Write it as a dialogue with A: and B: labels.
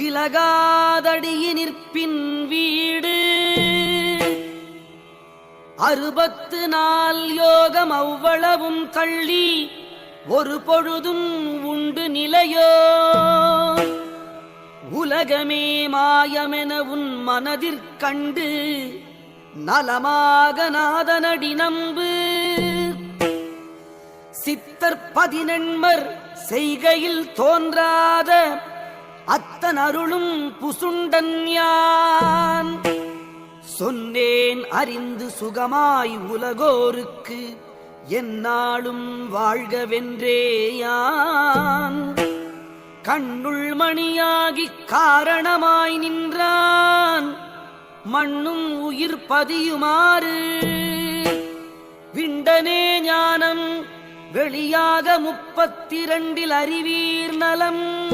A: விலகாதடியினிற்பின் வீடு. அறுபத்து நாள் யோகம் அவ்வளவும் தள்ளி ஒரு பொழுதும் உண்டு நிலையோ. உலகமே மாயமென உன் மனதிற்கண்டு நலமாக நாதனடி நம்பு. சித்தர் பதினெண்மர் செய்கையில் தோன்றாத அத்தன் அருளும் புசுண்டன் யான். சொன்னேன் அறிந்து சுகமாய் உலகோருக்கு என்னாலும் வாழ்கவென்றேயான் கண்ணுள் மணியாகி காரணமாய் நின்றான் மண்ணும் உயிர் பதியுமாறு. விண்டனே ஞானம் வெளியாக முப்பத்திரண்டில் அறிவீர் நலம்.